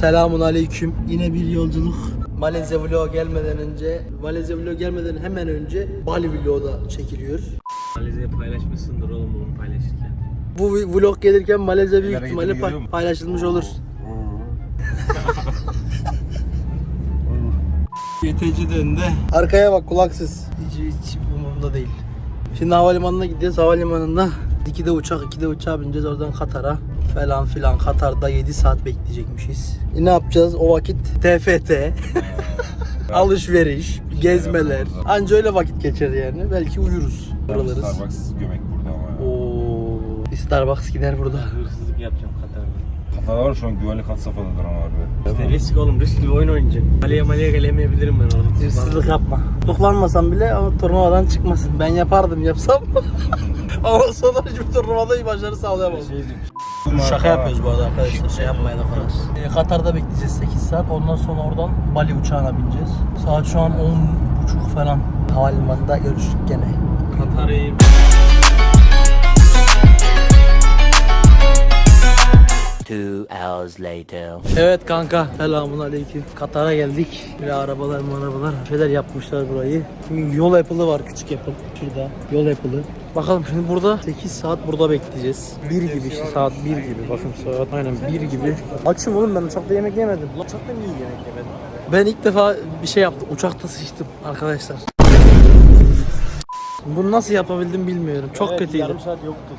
Selamun aleyküm. Yine bir yolculuk. Malezya vlog gelmeden önce, Malezya vlog gelmeden hemen önce Bali vlogu da çekiliyor. Malezya'ya paylaşmışsındır oğlum bunu paylaşırken. Bu vlog gelirken Malezya büyük ihtimalle gittiğini görüyor pa- musun? paylaşılmış olur. YTC önünde. Arkaya bak kulaksız. Hiç, hiç umurumda değil. Şimdi havalimanına gideceğiz. Havalimanında 2'de uçak, 2'de uçağa bineceğiz. Oradan Katar'a falan filan. Katar'da 7 saat bekleyecekmişiz. E ne yapacağız? O vakit TFT. Alışveriş, gezmeler. Anca öyle vakit geçer yani. Belki uyuruz. Buralarız. Starbucks gömek burada ama. ya. Oo, bir Starbucks gider burada. Hırsızlık yapacağım Katar'da. Katar var şu an güvenlik hat safhadadır ama abi. İşte risk oğlum riskli bir oyun oynayacağım. Kaleye maleye gelemeyebilirim ben orada. Hırsızlık yapma. Tutuklanmasam bile ama turnuvadan çıkmasın. Ben yapardım yapsam. ama sonra hiçbir turnuvada başarı sağlayamam. Şey demiş. Şaka yapıyoruz bu arada arkadaşlar. Şey yapmayın o kadar. Ee, Katar'da bekleyeceğiz 8 saat. Ondan sonra oradan Bali uçağına bineceğiz. Saat şu an 10.30 falan. Havalimanında görüştük gene. Katar'ı Two hours later. Evet kanka selamun aleyküm. Katar'a geldik. Bir arabalar arabalar şeyler yapmışlar burayı. Şimdi yol yapılı var küçük yapı. Şurada yol yapılı. Bakalım şimdi burada 8 saat burada bekleyeceğiz. 1 gibi işte saat 1 gibi. Bakın saat aynen 1 gibi. Açım oğlum ben uçakta yemek yemedim. Uçakta niye yemek yemedim? Ben ilk defa bir şey yaptım. Uçakta sıçtım arkadaşlar. Bunu nasıl yapabildim bilmiyorum. Çok kötüydü. saat yoktu.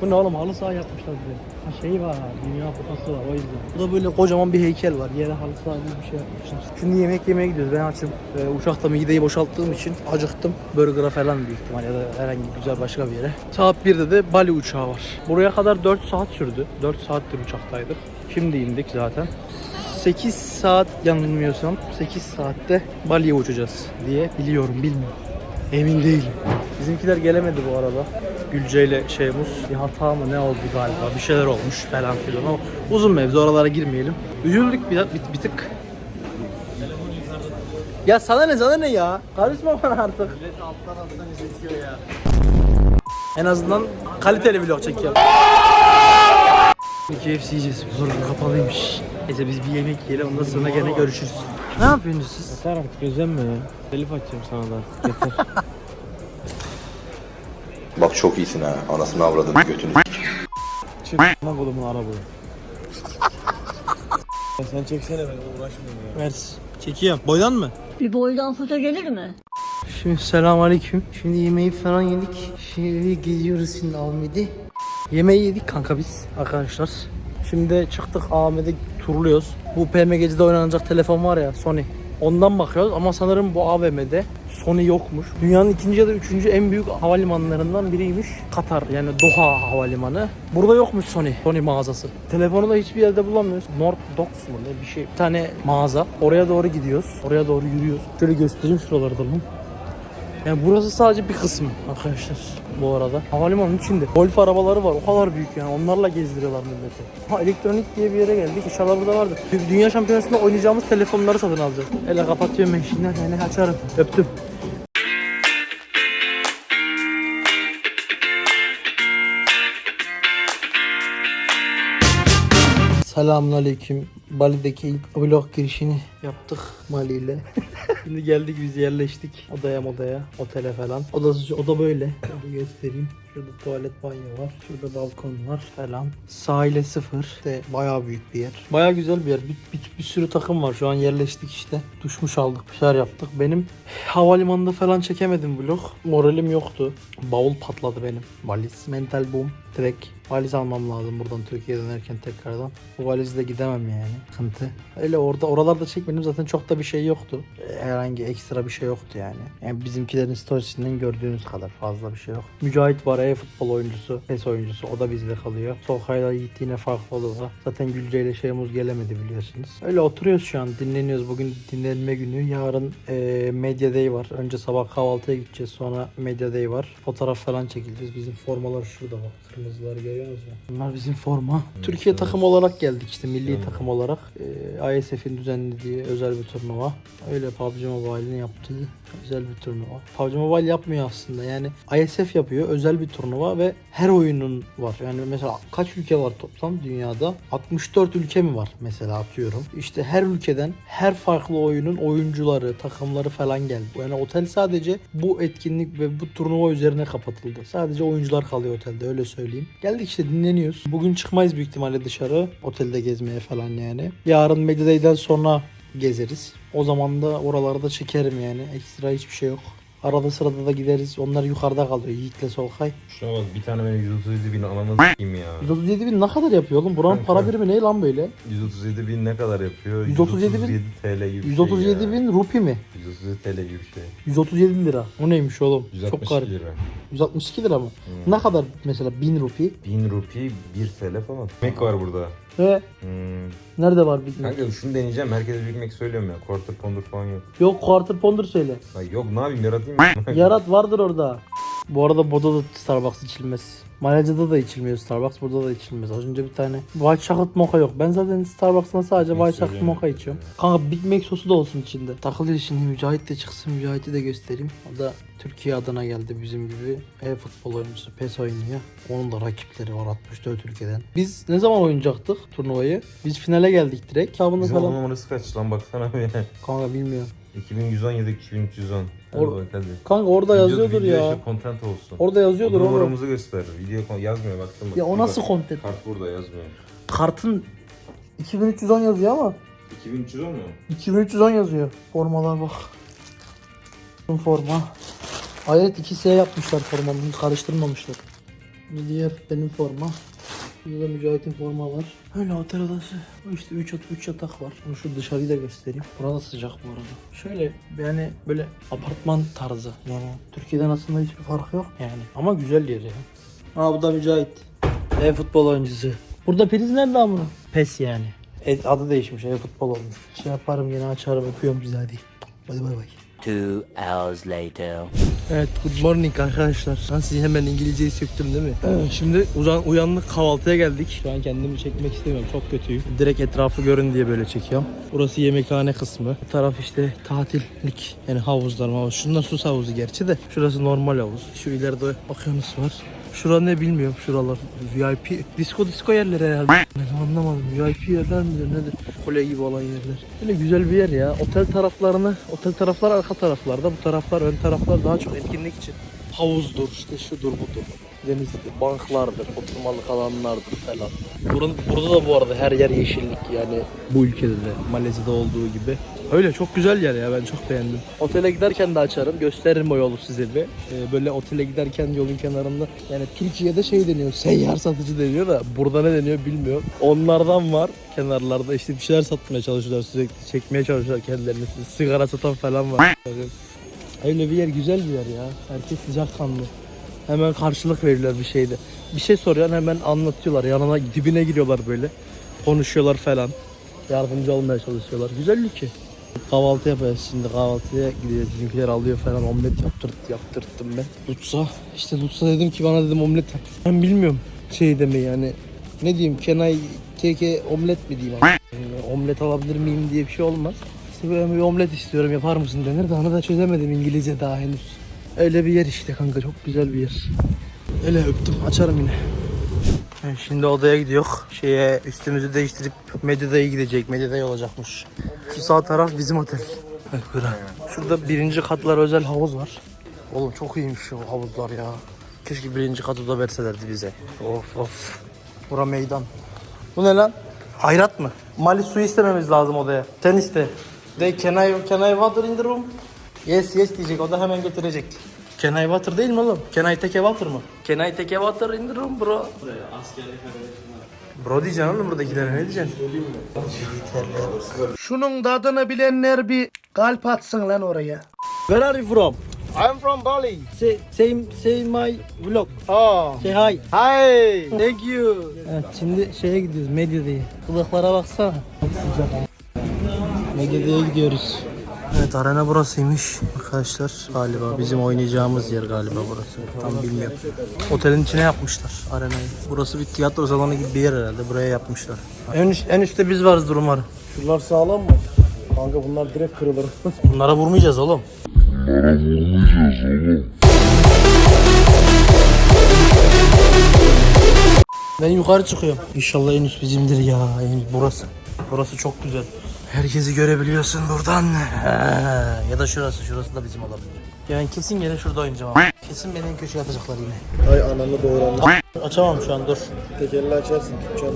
Bu ne oğlum halı saha yapmışlar bize. Ha şey var, dünya kupası var o yüzden. Burada böyle kocaman bir heykel var. Yere halı saha gibi bir şey yapmışlar. Şimdi yemek yemeye gidiyoruz. Ben açım. Ee, uçakta mideyi boşalttığım için acıktım. Burger'a falan büyük ihtimal ya da herhangi güzel başka bir yere. Saat 1'de de Bali uçağı var. Buraya kadar 4 saat sürdü. 4 saattir uçaktaydık. Şimdi indik zaten. 8 saat yanılmıyorsam 8 saatte Bali'ye uçacağız diye biliyorum bilmiyorum. Emin değilim. Bizimkiler gelemedi bu arada. Gülce ile Şeymus bir hata mı ne oldu galiba bir şeyler olmuş falan filan ama uzun mevzu oralara girmeyelim. Üzüldük bir, bir, bir tık. Ya sana ne sana ne ya? Karışma bana artık. alttan alttan izletiyor ya. En azından kaliteli vlog çekiyor. KFC yiyeceğiz. Burger kapalıymış. Neyse biz bir yemek yiyelim ondan sonra gene görüşürüz. Ne yapıyorsunuz siz? Yeter artık özenme ya. Telif açacağım sana da artık yeter. Bak çok iyisin ha. Anasını avradını götünü. Çık lan kolumun arabayı. Sen çeksene ben uğraşmıyorum ya. Ver. Çekiyorum. Boydan mı? Bir boydan foto gelir mi? Şimdi selam aleyküm. Şimdi yemeği falan yedik. Şimdi geziyoruz şimdi Ahmet'i. Yemeği yedik kanka biz arkadaşlar. Şimdi çıktık Ahmet'i turluyoruz. Bu PMG'de oynanacak telefon var ya Sony. Ondan bakıyoruz ama sanırım bu AVM'de Sony yokmuş. Dünyanın ikinci ya da üçüncü en büyük havalimanlarından biriymiş. Katar yani Doha havalimanı. Burada yokmuş Sony. Sony mağazası. Telefonu da hiçbir yerde bulamıyoruz. North Docks mı ne bir şey. Bir tane mağaza. Oraya doğru gidiyoruz. Oraya doğru yürüyoruz. Şöyle göstereyim şuralarda? Yani burası sadece bir kısmı arkadaşlar bu arada. Havalimanının içinde. Golf arabaları var o kadar büyük yani onlarla gezdiriyorlar milleti. Ha elektronik diye bir yere geldik inşallah burada vardır. Dü- Dünya şampiyonasında oynayacağımız telefonları satın alacağız. Hele kapatıyorum ben şimdi yani açarım. Öptüm. Selamun Aleyküm. Bali'deki ilk vlog girişini yaptık Mali ile. Şimdi geldik biz yerleştik odaya odaya otele falan. Odası oda böyle. Şöyle göstereyim. Şurada tuvalet banyo var. Şurada balkon var falan. Sahile sıfır. İşte bayağı büyük bir yer. Bayağı güzel bir yer. Bir, bir, bir sürü takım var. Şu an yerleştik işte. Duşmuş aldık. Bir şeyler yaptık. Benim havalimanında falan çekemedim vlog. Moralim yoktu. Bavul patladı benim. Valiz. Mental boom. Direkt valiz almam lazım buradan Türkiye'ye dönerken tekrardan. Bu valizle gidemem yani. Sıkıntı. Öyle orada oralarda çekmedim zaten çok da bir şey yoktu. Herhangi ekstra bir şey yoktu yani. Yani bizimkilerin storiesinden gördüğünüz kadar fazla bir şey yok. Mücahit var e-futbol oyuncusu, PES oyuncusu. O da bizde kalıyor. Solkay'la Yiğit yine farklı olur. Zaten Gülce ile Şeymuz gelemedi biliyorsunuz. Öyle oturuyoruz şu an dinleniyoruz. Bugün dinlenme günü. Yarın e, Media Day var. Önce sabah kahvaltıya gideceğiz. Sonra Media Day var. Fotoğraf falan çekileceğiz. Bizim formalar şurada bak. Kırmızıları görüyor musunuz? Bunlar bizim forma. Türkiye takım olarak geldik işte milli takım olarak. olarak e, ISF'in düzenlediği özel bir turnuva. Öyle PUBG Mobile'in yaptığı özel bir turnuva. PUBG Mobile yapmıyor aslında yani ISF yapıyor özel bir turnuva ve her oyunun var. Yani mesela kaç ülke var toplam dünyada? 64 ülke mi var mesela atıyorum. İşte her ülkeden her farklı oyunun oyuncuları, takımları falan geldi. Yani otel sadece bu etkinlik ve bu turnuva üzerine kapatıldı. Sadece oyuncular kalıyor otelde öyle söyleyeyim. Geldik işte dinleniyoruz. Bugün çıkmayız büyük ihtimalle dışarı. Otelde gezmeye falan yani. Yarın Medya'dan sonra gezeriz. O zaman da oralarda çekerim yani. Ekstra hiçbir şey yok. Arada sırada da gideriz. Onlar yukarıda kalıyor. Yiğit'le Solkay. Şuna bak bir tane benim 137 bin ananı s**eyim ya. 137 bin ne kadar yapıyor oğlum? Buranın para birimi ne lan böyle? 137 bin ne kadar yapıyor? 137 bin- 137 TL gibi bir 137 şey ya. bin rupi mi? 137 TL gibi bir şey. 137 lira. O neymiş oğlum? 162 Çok garip. lira. 162 lira mı? Ne kadar mesela 1000 rupi? 1000 rupi 1 TL falan. Ekmek var burada. Ve Hmm. nerede var Big Mac? Kanka şunu deneyeceğim. Herkese Big Mac söylüyorum ya. Quarter pounder falan yok. Yok quarter pounder söyle. Lan yok ne yapayım yaratayım mı? Yarat vardır orada. Bu arada burada da Starbucks içilmez. Malezya'da da içilmiyor Starbucks. Burada da içilmez. Az önce bir tane White Chocolate Mocha yok. Ben zaten Starbucks'tan sadece White Chocolate. Mocha içiyorum. Kanka Big Mac sosu da olsun içinde. Takılır şimdi Mücahit de çıksın. Mücahit'i de göstereyim. O da Türkiye adına geldi bizim gibi. E-futbol oyuncusu. PES oynuyor. Onun da rakipleri var 64 ülkeden. Biz ne zaman oynayacaktık turnuvayı? Biz finale geldik direkt. Hesabında Bizim falan. numarası kaç lan baksana bir. Kanka bilmiyorum. 2117 2310. Hadi Or- bak hadi. Kanka orada Video- yazıyordur video ya. işte content olsun. Orada yazıyordur o oğlum. numaramızı göster. Video kon- yazmıyor baktım. bak. Ya o nasıl bak. content? Kart burada yazmıyor. Kartın 2310 yazıyor ama 2310 mu? 2310 yazıyor. Formalar bak. Bu Forma. Hayret 2S yapmışlar formamı. Karıştırmamışlar. Bu diğer benim forma. Burada Mücahit'in forma var. Öyle otel odası. İşte 3 3 yatak var. Bunu şu dışarıyı da göstereyim. Burada sıcak bu arada. Şöyle yani böyle apartman tarzı. Yani Türkiye'den aslında hiçbir farkı yok yani. Ama güzel yer ya. Aa bu da Mücahit. E-futbol oyuncusu. Burada priz nerede bunun? PES yani. E, adı değişmiş. E-futbol olmuş. Şey yaparım yine açarım öpüyorum bizi hadi. Hadi bay bay. Two hours later. Evet good morning arkadaşlar. Ben size hemen İngilizceyi söktüm değil mi? Evet, şimdi uzan, uyandık kahvaltıya geldik. Şu an kendimi çekmek istemiyorum çok kötüyüm. Direkt etrafı görün diye böyle çekiyorum. Burası yemekhane kısmı. Bu taraf işte tatillik yani havuzlar havuz. Şunlar su havuzu gerçi de. Şurası normal havuz. Şu ileride okyanus var. Şura ne bilmiyorum şuralar VIP disco disco yerleri herhalde. Ne anlamadım VIP yerler midir nedir? Kule gibi olan yerler. Böyle güzel bir yer ya. Otel taraflarını otel taraflar arka taraflarda. Bu taraflar ön taraflar daha çok etkinlik için. Havuzdur işte şudur budur. Denizdir banklardır oturmalık alanlardır falan. Buranın, burada da bu arada her yer yeşillik yani. Bu ülkede de Malezya'da olduğu gibi Öyle çok güzel yer ya ben çok beğendim. Otele giderken de açarım gösteririm o yolu size bir. Ee, böyle otele giderken yolun kenarında yani Türkiye'de şey deniyor seyyar satıcı deniyor da burada ne deniyor bilmiyorum. Onlardan var kenarlarda işte bir şeyler satmaya çalışıyorlar sürekli çekmeye çalışıyorlar kendilerini. Sigara satan falan var. Öyle bir yer güzel bir yer ya. Herkes sıcakkanlı. Hemen karşılık verirler bir şeyde. Bir şey soruyorsun hemen anlatıyorlar. Yanına dibine giriyorlar böyle. Konuşuyorlar falan. Yardımcı olmaya çalışıyorlar. Güzel ülke. Kahvaltı yapacağız şimdi kahvaltıya gideceğiz. Bizimkiler alıyor falan omlet yaptırt, yaptırttım ben. Lutsa. işte Lutsa dedim ki bana dedim omlet yap. Ben bilmiyorum şey demeyi yani. Ne diyeyim Kenay keke omlet mi diyeyim? Yani omlet alabilir miyim diye bir şey olmaz. İşte ben bir omlet istiyorum yapar mısın denir de onu da çözemedim İngilizce daha henüz. Öyle bir yer işte kanka çok güzel bir yer. Öyle öptüm açarım yine. Şimdi odaya gidiyor. Şeye üstümüzü değiştirip Medya'ya gidecek. Medya'ya olacakmış. Şu sağ taraf bizim otel. Şurada birinci katlar özel havuz var. Oğlum çok iyiymiş şu havuzlar ya. Keşke birinci katı da verselerdi bize. Of of. Bura meydan. Bu ne lan? Hayrat mı? Mali su istememiz lazım odaya. Sen iste. De can I, can I water in the room? Yes yes diyecek. O da hemen getirecek. Can I water değil mi oğlum? Can I take a water mı? Can I take a water in the room bro? Bro diyeceksin oğlum buradakilere ne diyeceksin? Şunun tadını bilenler bir kalp atsın lan oraya. Where are you from? I'm from Bali. Say, say, say my vlog. Oh. Say hi. Hi. Thank you. Evet şimdi şeye gidiyoruz Medya'ya. Kılıklara baksana. Medya'ya gidiyoruz. Evet arena burasıymış arkadaşlar galiba bizim oynayacağımız yer galiba burası tam bilmiyorum. Otelin içine yapmışlar arenayı. Burası bir tiyatro salonu gibi bir yer herhalde buraya yapmışlar. En, üst- en üstte biz varızdır umarım. Şunlar sağlam mı? Kanka bunlar direkt kırılır. Bunlara vurmayacağız oğlum. Ben yukarı çıkıyorum. İnşallah en üst bizimdir ya. En üst burası. Burası çok güzel. Herkesi görebiliyorsun buradan. He. Ya da şurası. Şurası da bizim olabilir. Yani kesin gene şurada oynayacağım ama. Kesin beni en köşeye atacaklar yine. Ay ananı doğuranlar. Açamam şu an dur. Tekerle açarsın tutacağım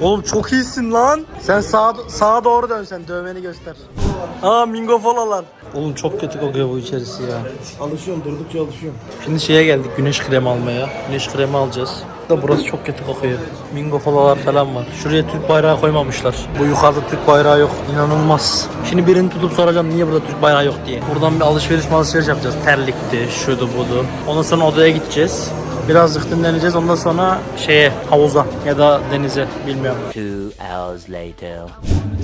Oğlum çok iyisin lan. Sen sağa, sağa doğru dön sen dövmeni göster. Aa mingo folalar. Oğlum çok kötü kokuyor bu içerisi ya. Alışıyorum durdukça alışıyorum. Şimdi şeye geldik güneş kremi almaya. Güneş kremi alacağız. Da burası çok kötü kokuyor. Mingo folalar falan var. Şuraya Türk bayrağı koymamışlar. Bu yukarıda Türk bayrağı yok. İnanılmaz. Şimdi birini tutup soracağım niye burada Türk bayrağı yok diye. Buradan bir alışveriş alışveriş yapacağız. Terlikti, şudu budu. Ondan sonra odaya gideceğiz. Birazcık dinleneceğiz. Ondan sonra şeye havuza ya da denize bilmiyorum. Two hours later.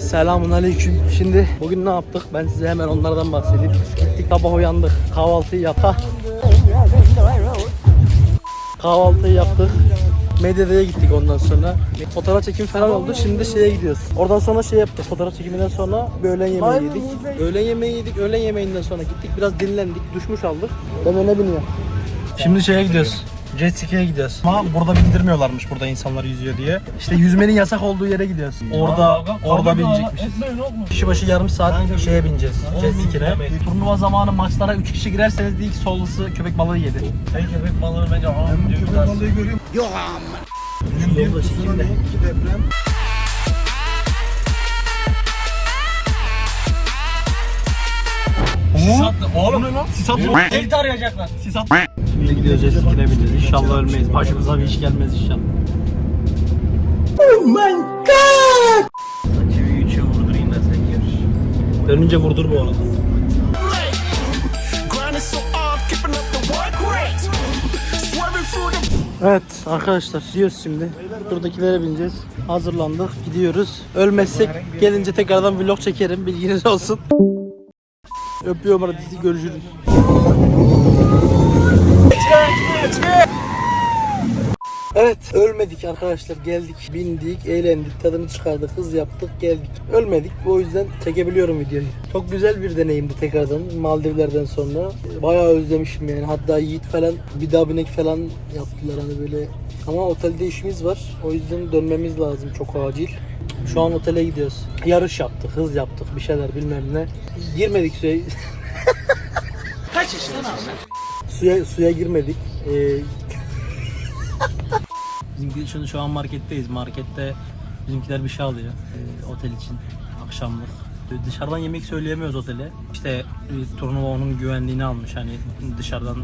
Selamun aleyküm. Şimdi bugün ne yaptık? Ben size hemen onlardan bahsedeyim. Gittik sabah uyandık. Kahvaltıyı yaptık. Kahvaltıyı yaptık. Medya'ya gittik ondan sonra. Fotoğraf çekim falan oldu. Şimdi şeye gidiyoruz. Oradan sonra şey yaptık. Fotoğraf çekiminden sonra bir öğlen yemeği yedik. Öğlen yemeği yedik. Öğlen yemeğinden sonra gittik. Biraz dinlendik. Duşmuş aldık. Ben öne biniyorum. Şimdi şeye gidiyoruz. Jet ski'ye gidiyoruz. Ama burada bindirmiyorlarmış burada insanlar yüzüyor diye. İşte yüzmenin yasak olduğu yere gidiyoruz. Orada orada binecekmişiz. Kişi başı yarım saat şeye bineceğiz. Jet ski'ne. Turnuva zamanı maçlara 3 kişi girerseniz ilk solusu köpek balığı yedi. Ben köpek balığını bence Ben köpek balığı görüyorum. Yok amma. Yolda. İki deprem. Oğlum ne lan? Sisat Elit arayacaklar. Sisat. Şimdi gidiyoruz jet ski'ne bineceğiz. İnşallah ölmeyiz. Başımıza bir iş gelmez inşallah. Oh my god! Çivi üçü vurdurayım da sen gör. Dönünce vurdur bu arada. Evet arkadaşlar gidiyoruz şimdi. Buradakilere bineceğiz. Hazırlandık gidiyoruz. Ölmezsek gelince tekrardan vlog çekerim bilginiz olsun. Öpüyorum hadi görüşürüz. Evet ölmedik arkadaşlar geldik bindik eğlendik tadını çıkardık hız yaptık geldik. Ölmedik o yüzden çekebiliyorum videoyu. Çok güzel bir deneyimdi tekrardan Maldivlerden sonra. Bayağı özlemişim yani hatta Yiğit falan bir daha binek falan yaptılar hani böyle. Ama otelde işimiz var o yüzden dönmemiz lazım çok acil. Şu an otele gidiyoruz. Yarış yaptık hız yaptık bir şeyler bilmem ne. Girmedik suya. Kaç yaşındasın Suya, suya girmedik. Ee, Bizimki şimdi şu an marketteyiz. Markette bizimkiler bir şey alıyor e, otel için akşamlık. Dışarıdan yemek söyleyemiyoruz otele. İşte turnuva onun güvenliğini almış hani dışarıdan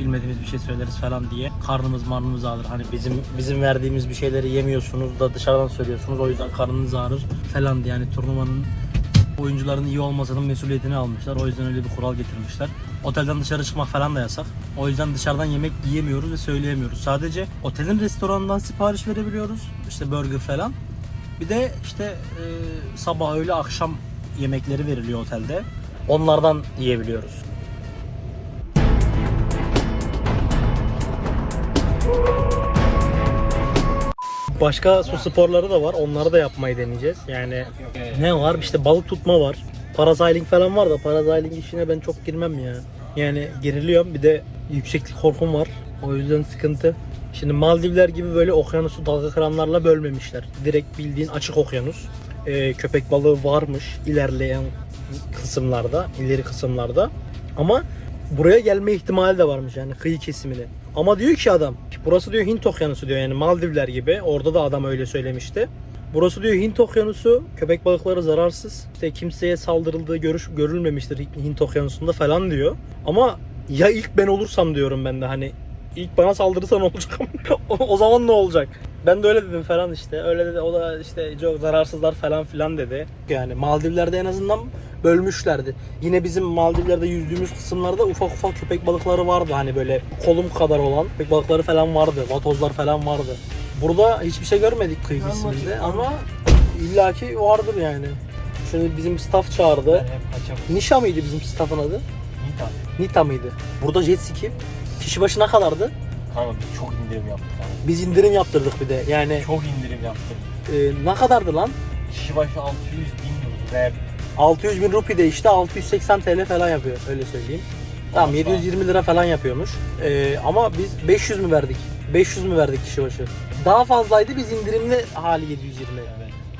bilmediğimiz bir şey söyleriz falan diye. Karnımız marnımız ağrır. Hani bizim bizim verdiğimiz bir şeyleri yemiyorsunuz da dışarıdan söylüyorsunuz. O yüzden karnınız ağrır falan diye. Yani turnuvanın oyuncuların iyi olmasının mesuliyetini almışlar. O yüzden öyle bir kural getirmişler. Otelden dışarı çıkmak falan da yasak. O yüzden dışarıdan yemek yiyemiyoruz ve söyleyemiyoruz. Sadece otelin restoranından sipariş verebiliyoruz. İşte burger falan. Bir de işte e, sabah öğle akşam yemekleri veriliyor otelde. Onlardan yiyebiliyoruz. Başka su sporları da var. Onları da yapmayı deneyeceğiz. Yani ne var? İşte balık tutma var. Parasailing falan var da parasailing işine ben çok girmem ya. Yani geriliyorum. Bir de yükseklik korkum var. O yüzden sıkıntı. Şimdi Maldivler gibi böyle okyanusu dalga kıranlarla bölmemişler. Direkt bildiğin açık okyanus. Ee, köpek balığı varmış ilerleyen kısımlarda, ileri kısımlarda. Ama buraya gelme ihtimali de varmış yani kıyı kesimine. Ama diyor ki adam, burası diyor Hint okyanusu diyor yani Maldivler gibi. Orada da adam öyle söylemişti. Burası diyor Hint okyanusu, köpek balıkları zararsız. İşte kimseye saldırıldığı görüş görülmemiştir Hint okyanusunda falan diyor. Ama ya ilk ben olursam diyorum ben de hani ilk bana saldırırsa ne olacak? o, zaman ne olacak? Ben de öyle dedim falan işte. Öyle dedi. O da işte çok zararsızlar falan filan dedi. Yani Maldivler'de en azından bölmüşlerdi. Yine bizim Maldivler'de yüzdüğümüz kısımlarda ufak ufak köpek balıkları vardı. Hani böyle kolum kadar olan köpek balıkları falan vardı. Vatozlar falan vardı. Burada hiçbir şey görmedik kıyı kesiminde ama illaki vardır yani. Şimdi bizim staff çağırdı. Nişa mıydı bizim staffın adı? Nita. Nita mıydı? Burada jet ski kişi başı ne kadardı? Kanka biz çok indirim yaptık abi. Biz indirim yaptırdık bir de. Yani Çok indirim yaptık. e, ne kadardı lan? Kişi başı 600 bin lira. Ve 600 bin rupi de işte 680 TL falan yapıyor öyle söyleyeyim. Tamam Asla. 720 lira falan yapıyormuş. Ee, ama biz 500 mü verdik? 500 mü verdik kişi başı? Daha fazlaydı biz indirimli hali 720.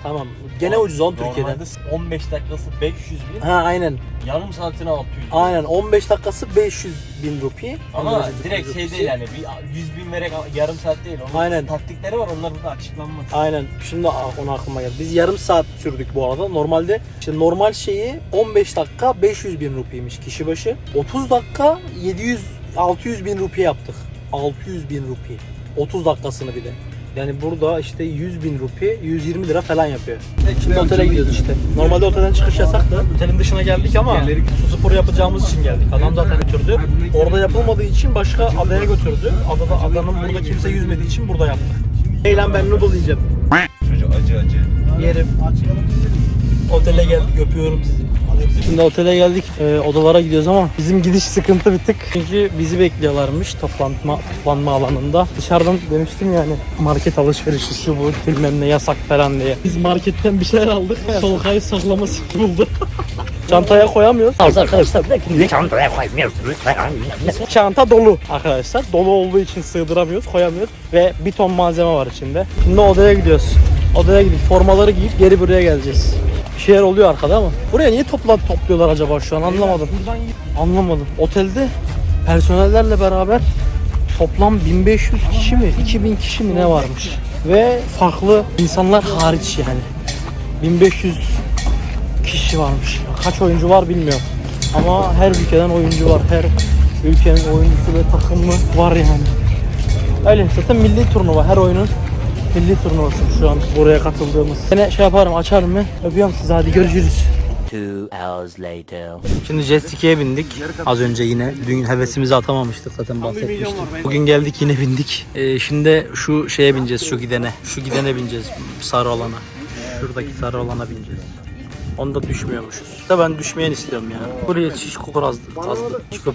Tamam. Gene ucuz on Türkiye'den. Normalde 15 dakikası 500 bin, Ha aynen. yarım saatine 600 bin. Aynen 15 dakikası 500 bin rupi. Ama direkt şey değil yani bir 100 bin vererek yarım saat değil. Onun Aynen. taktikleri var onlar burada açıklanmaz. Aynen. Şimdi onu aklıma geldi. Biz yarım saat sürdük bu arada. Normalde işte normal şeyi 15 dakika 500 bin rupiymiş kişi başı. 30 dakika 700 600 bin rupi yaptık. 600 bin rupi. 30 dakikasını bir de. Yani burada işte 100 bin rupi 120 lira falan yapıyor. Şimdi otele gidiyoruz işte. Normalde otelden çıkış yasaktı. Otelin dışına geldik ama su sporu yapacağımız için geldik. Adam zaten götürdü. Orada yapılmadığı için başka adaya götürdü. Adada adanın burada kimse yüzmediği için burada yaptık. Eylem ben noodle yiyeceğim. Çocuk acı acı. Yerim. Otele geldik öpüyorum sizi. Şimdi otele geldik e, odalara gidiyoruz ama bizim gidiş sıkıntı bir tık. Çünkü bizi bekliyorlarmış toplantma, toplanma alanında. Dışarıdan demiştim yani market alışverişi şu bu bilmem ne yasak falan diye. Biz marketten bir şeyler aldık. Solkay saklaması buldu. Çantaya koyamıyoruz. Arkadaşlar ne çantaya koymuyorsunuz. Çanta dolu arkadaşlar. Dolu olduğu için sığdıramıyoruz, koyamıyoruz. Ve bir ton malzeme var içinde. Şimdi odaya gidiyoruz. Odaya gidip formaları giyip geri buraya geleceğiz. Şeyler oluyor arkada ama. Buraya niye toplantı topluyorlar acaba şu an anlamadım. Anlamadım. Otelde personellerle beraber toplam 1500 kişi mi 2000 kişi mi ne varmış. Ve farklı insanlar hariç yani. 1500 kişi varmış. Kaç oyuncu var bilmiyorum. Ama her ülkeden oyuncu var. Her ülkenin oyuncusu ve takımı var yani. Öyle zaten milli turnuva. Her oyunun milli turnuvası şu an buraya katıldığımız. Yine şey yaparım açarım mı? Öpüyorum sizi hadi görüşürüz. Two hours later. Şimdi jet ski'ye bindik. Az önce yine. Dün hevesimizi atamamıştık zaten bahsetmiştik. Bugün geldik yine bindik. Ee, şimdi şu şeye bineceğiz şu gidene. Şu gidene bineceğiz sarı olana. Şuradaki sarı olana bineceğiz. Onda düşmüyormuşuz. Da ben düşmeyen istiyorum ya. Buraya şiş kokur azdı. azdı. Çıkıp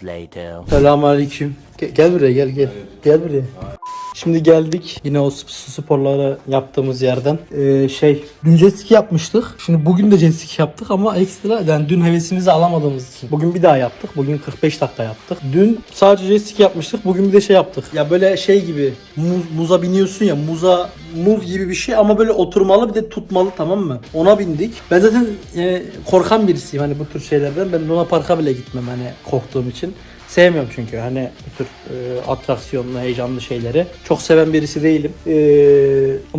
hours later. Selamünaleyküm. Gel, gel buraya gel gel. Gel buraya. Şimdi geldik yine o su sporları yaptığımız yerden. Ee, şey dün jet ski yapmıştık. Şimdi bugün de jet ski yaptık ama ekstra yani dün hevesimizi alamadığımız için. Bugün bir daha yaptık. Bugün 45 dakika yaptık. Dün sadece jet ski yapmıştık. Bugün bir de şey yaptık. Ya böyle şey gibi muz, muza biniyorsun ya muza muz gibi bir şey ama böyle oturmalı bir de tutmalı tamam mı? Ona bindik. Ben zaten e, korkan birisiyim hani bu tür şeylerden. Ben Luna Park'a bile gitmem hani korktuğum için. Sevmiyorum çünkü hani bu tür e, atraksiyonlu, heyecanlı şeyleri. Çok seven birisi değilim. E,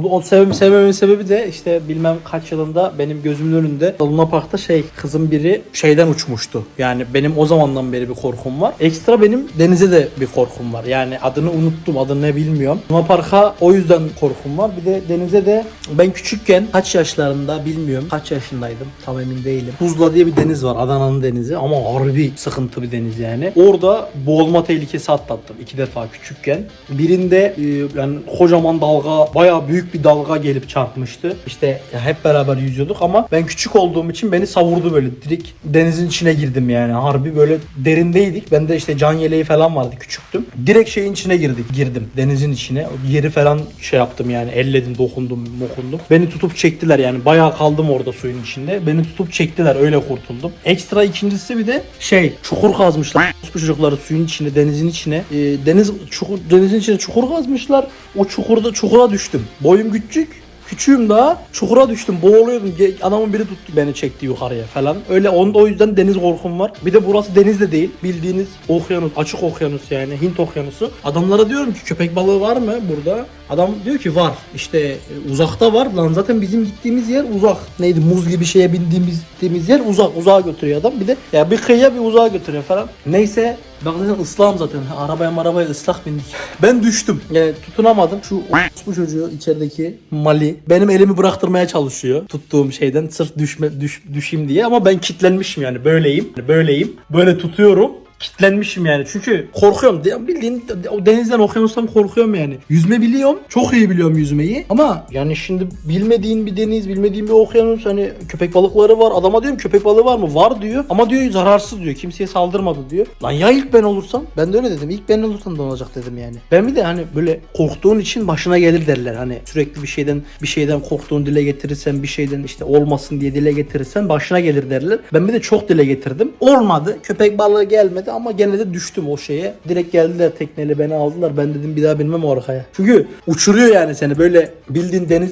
o sevmem, sevmememin sebebi de işte bilmem kaç yılında benim gözümün önünde Luna Park'ta şey kızın biri şeyden uçmuştu. Yani benim o zamandan beri bir korkum var. Ekstra benim denize de bir korkum var. Yani adını unuttum. Adını ne bilmiyorum. Luna Park'a o yüzden korkum var. Bir de denize de ben küçükken kaç yaşlarında bilmiyorum. Kaç yaşındaydım tam emin değilim. Tuzla diye bir deniz var. Adana'nın denizi ama harbi sıkıntı bir deniz yani. Orada boğulma tehlikesi atlattım iki defa küçükken. Birinde e, yani kocaman dalga bayağı büyük bir dalga gelip çarpmıştı. İşte hep beraber yüzüyorduk ama ben küçük olduğum için beni savurdu böyle. Direkt denizin içine girdim yani. Harbi böyle derindeydik. Bende işte can yeleği falan vardı küçüktüm. Direkt şeyin içine girdik. Girdim denizin içine. Yeri falan şey yaptım yani elledim, dokundum, mokundum. Beni tutup çektiler yani. Bayağı kaldım orada suyun içinde. Beni tutup çektiler öyle kurtuldum. Ekstra ikincisi bir de şey çukur kazmışlar. Çocukları suyun içine, denizin içine. Ee, deniz çukur, denizin içine çukur kazmışlar. O çukurda çukura düştüm. Boyum küçük. Küçüğüm daha. Çukura düştüm. Boğuluyordum. Adamın biri tuttu beni çekti yukarıya falan. Öyle onda o yüzden deniz korkum var. Bir de burası deniz de değil. Bildiğiniz okyanus. Açık okyanus yani. Hint okyanusu. Adamlara diyorum ki köpek balığı var mı burada? Adam diyor ki var. İşte e, uzakta var. Lan zaten bizim gittiğimiz yer uzak. Neydi muz gibi şeye bindiğimiz yer uzak. Uzağa götürüyor adam. Bir de ya bir kıyıya bir uzağa götürüyor falan. Neyse Bak zaten ıslahım zaten. Arabaya marabaya ıslak bindik. Ben düştüm. Yani tutunamadım. Şu bu çocuğu içerideki Mali benim elimi bıraktırmaya çalışıyor. Tuttuğum şeyden sırf düşme düş, düşeyim diye ama ben kitlenmişim yani böyleyim. Böyleyim. Böyle tutuyorum. Kitlenmişim yani çünkü korkuyorum. De- Bildiğin o denizden okyanustan korkuyorum yani. Yüzme biliyorum. Çok iyi biliyorum yüzmeyi. Ama yani şimdi bilmediğin bir deniz, bilmediğin bir okyanus hani köpek balıkları var. Adama diyorum köpek balığı var mı? Var diyor. Ama diyor zararsız diyor. Kimseye saldırmadı diyor. Lan ya ilk ben olursam? Ben de öyle dedim. İlk ben olursam da olacak dedim yani. Ben bir de hani böyle korktuğun için başına gelir derler. Hani sürekli bir şeyden bir şeyden korktuğunu dile getirirsen bir şeyden işte olmasın diye dile getirirsen başına gelir derler. Ben bir de çok dile getirdim. Olmadı. Köpek balığı gelmedi ama gene de düştüm o şeye. Direkt geldiler tekneyle beni aldılar. Ben dedim bir daha binmem o arkaya. Çünkü uçuruyor yani seni böyle bildiğin deniz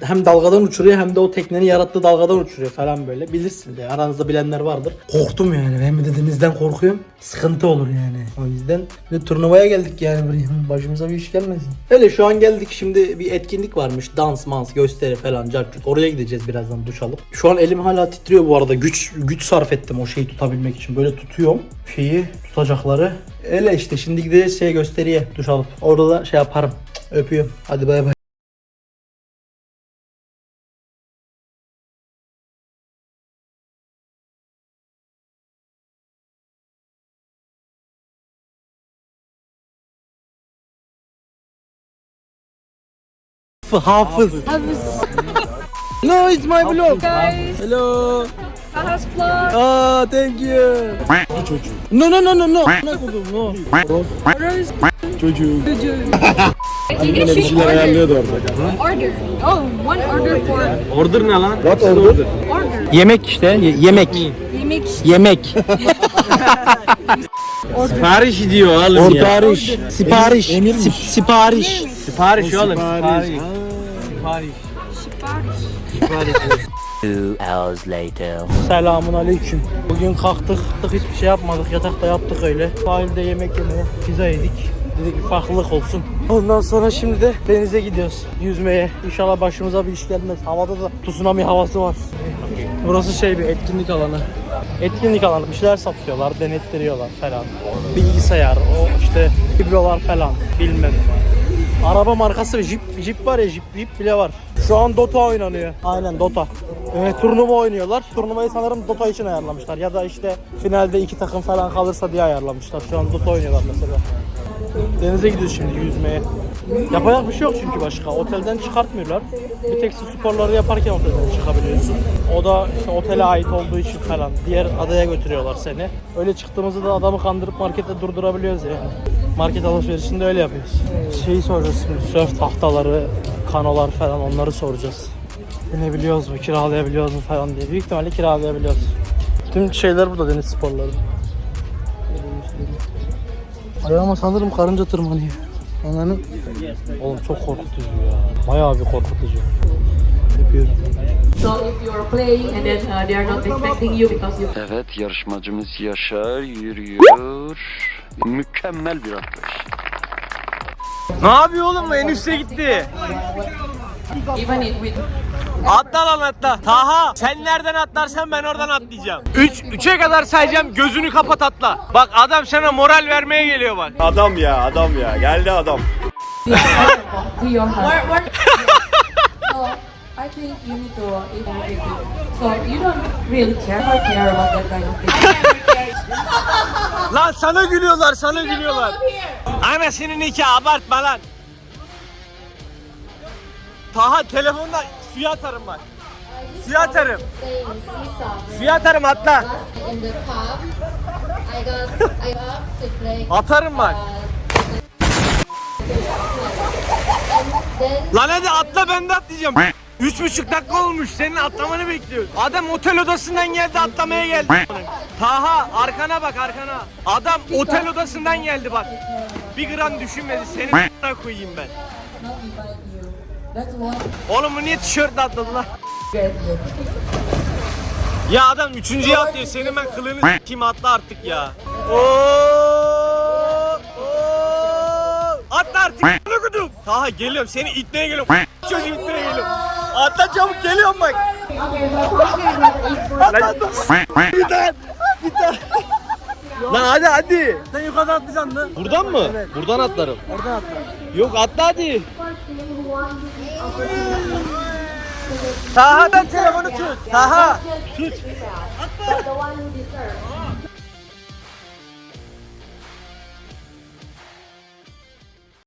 hem dalgadan uçuruyor hem de o teknenin yarattığı dalgadan uçuruyor falan böyle. Bilirsin de aranızda bilenler vardır. Korktum yani. Bir de denizden korkuyorum. Sıkıntı olur yani. O yüzden bir turnuvaya geldik yani buraya. Başımıza bir iş gelmesin. Öyle şu an geldik şimdi bir etkinlik varmış. Dans, mans, gösteri falan. Cart, curt. Oraya gideceğiz birazdan duş alıp. Şu an elim hala titriyor bu arada. Güç güç sarf ettim o şeyi tutabilmek için. Böyle tutuyorum şeyi tutacakları. Öyle işte şimdi gideceğiz şeye gösteriye duş alıp. Orada da şey yaparım. Öpüyorum. Hadi bay bay. Hafız. No, it's my vlog. guys. Hello. Ahas vlog. Ah, thank you. No, no, no, no, no. Ne buldum, no. Rose. Çocuğu. Yine bir şeyler ayarlıyordu orada. Order. Oh, one order for Order ne lan? order. Yemek işte. ye- yemek. Yemek Yemek. Sipariş diyor oğlum ya. Sipariş. Sipariş. Sip- Sipariş. Sipariş oğlum. Sipariş. Sipariş. Two hours later. Selamun aleyküm. Bugün kalktık, hiçbir şey yapmadık. Yatakta yaptık öyle. Sahilde yemek yemeye, pizza yedik. Dedik bir farklılık olsun. Ondan sonra şimdi de denize gidiyoruz. Yüzmeye. İnşallah başımıza bir iş gelmez. Havada da tsunami havası var. Burası şey bir etkinlik alanı. Etkinlik alanı. Bir şeyler satıyorlar, denettiriyorlar falan. Bilgisayar, o işte biblolar falan. Bilmem. Araba markası Jeep, Jeep var ya Jeep, Jeep bile var. Şu an Dota oynanıyor. Aynen Dota. Evet turnuva oynuyorlar. Turnuvayı sanırım Dota için ayarlamışlar. Ya da işte finalde iki takım falan kalırsa diye ayarlamışlar. Şu an Dota oynuyorlar mesela. Denize gidiyoruz şimdi yüzmeye. Yapacak bir şey yok çünkü başka. Otelden çıkartmıyorlar. Bir tek su sporları yaparken otelden çıkabiliyorsun. O da işte otele ait olduğu için falan. Diğer adaya götürüyorlar seni. Öyle çıktığımızda da adamı kandırıp markette durdurabiliyoruz yani. Market alışverişinde öyle yapıyoruz. Şeyi soracağız şimdi. Sörf tahtaları, kanolar falan onları soracağız. Binebiliyoruz mu, kiralayabiliyoruz mu falan diye. Büyük ihtimalle kiralayabiliyoruz. Tüm şeyler burada deniz sporları. Ayağıma sanırım karınca tırmanıyor. Ananı. Oğlum çok korkutucu ya. Bayağı bir korkutucu. Yapıyorum. So if you're playing and then uh, they are not expecting you because you Evet yarışmacımız Yaşar yürüyor. Mükemmel bir atlayış. Ne yapıyor oğlum bu en üste gitti. Atla lan atla. Taha sen nereden atlarsan ben oradan atlayacağım. 3 3'e kadar sayacağım gözünü kapat atla. Bak adam sana moral vermeye geliyor bak. Adam ya adam ya geldi adam. I think you need to uh, evaluate it. So you don't really care or care about that kind of thing. Lan sana gülüyorlar sana gülüyorlar. Anasının nikahı abartma lan. Taha telefonda suya atarım bak. Suya atarım. Suya atarım atla. Atarım bak. Lan hadi atla ben de atlayacağım. Üç buçuk dakika olmuş senin atlamanı bekliyoruz. Adam otel odasından geldi atlamaya geldi. Taha arkana bak arkana. Adam otel odasından geldi bak. Bir gram düşünmedi a**ına koyayım ben. Oğlum bu niye tişörtle atladı lan? Ya adam üçüncüye atlıyor. Senin ben kılığını kim atla artık ya. Oo! Atla artık. Taha geliyorum. Seni itmeye geliyorum. Çocuğu itmeye geliyorum. Atla çabuk geliyorum bak. Atla atla. Bir tane. Lan hadi hadi. Sen yukarıdan atlayacaksın lan. Buradan mı? Buradan atlarım. Oradan atla. Yok atla hadi. Taha ben telefonu tut. Taha. Who deserves.